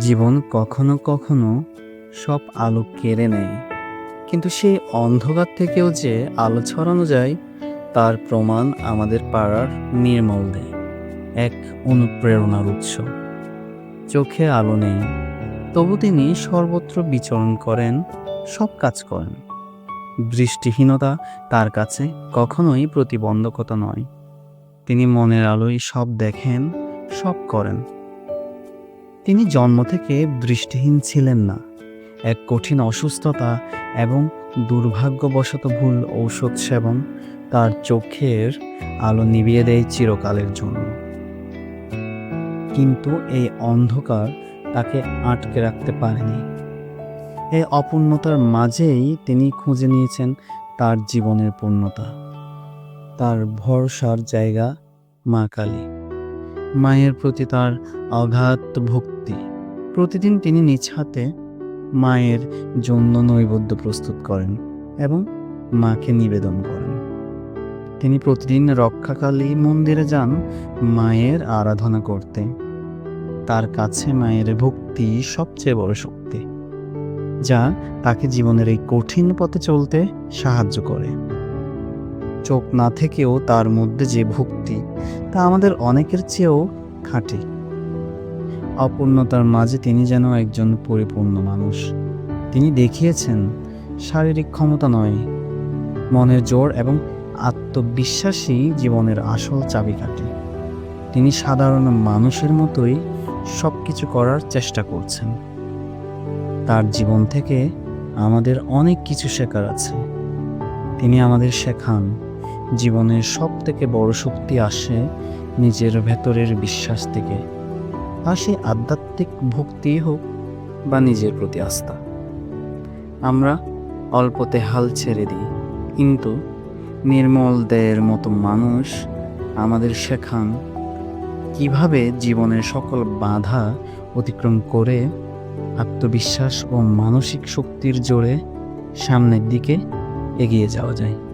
জীবন কখনো কখনো সব আলো কেড়ে নেয়। কিন্তু সেই অন্ধকার থেকেও যে আলো ছড়ানো যায়, তার প্রমাণ আমাদের পাড়ার নির্মল দেয়, এক অনুপ্রেরণার উৎস। চোখে আলো নেই, তবু তিনি সর্বত্র বিচরণ করেন, সব কাজ করেন। দৃষ্টিহীনতা তার কাছে কখনোই প্রতিবন্ধকতা নয়। তিনি মনের আলোয় সব দেখেন, সব করেন। তিনি জন্ম থেকে দৃষ্টিহীন ছিলেন না। এক কঠিন অসুস্থতা এবং দুর্ভাগ্যবশত ভুল ঔষধ সেবন তার চোখের আলো নিভিয়ে দেয় চিরকালের জন্য। কিন্তু এই অন্ধকার তাকে আটকে রাখতে পারেনি। এই অপূর্ণতার মাঝেই তিনি খুঁজে নিয়েছেন তার জীবনের পূর্ণতা। তার ভরসার জায়গা মা কালী। মায়ের প্রতি তার অগাধ ভক্তি। প্রতিদিন তিনি নিজ হাতে মায়ের জন্য নৈবেদ্য প্রস্তুত করেন এবং মাকে নিবেদন করেন। তিনি প্রতিদিন রক্ষাকালী মন্দিরে যান মায়ের আরাধনা করতে। তার কাছে মায়ের ভক্তি সবচেয়ে বড় শক্তি, যা তাকে জীবনের এই কঠিন পথে চলতে সাহায্য করে। চোখ না থেকেও তার মধ্যে যে ভক্তি তা আমাদের অনেকের চেয়েও খাঁটি। অপূর্ণতার মাঝে তিনি যেন একজন পরিপূর্ণ মানুষ। তিনি দেখিয়েছেন, শারীরিক ক্ষমতা নয়, মনের জোর এবং আত্মবিশ্বাসী জীবনের আসল চাবিকাঠি। তিনি সাধারণ মানুষের মতোই সব কিছু করার চেষ্টা করছেন। তার জীবন থেকে আমাদের অনেক কিছু শেখার আছে। তিনি আমাদের শেখান। জীবনের সব থেকে বড় শক্তি আসে নিজের ভেতরের বিশ্বাস থেকে, আর সে আধ্যাত্মিক ভক্তি হোক বা নিজের প্রতি আস্থা। আমরা অল্পতে হাল ছেড়ে দিই, কিন্তু নির্মল দেয়ের মতো মানুষ আমাদের শেখান কীভাবে জীবনের সকল বাধা অতিক্রম করে আত্মবিশ্বাস ও মানসিক শক্তির জোরে সামনের দিকে এগিয়ে যাওয়া যায়।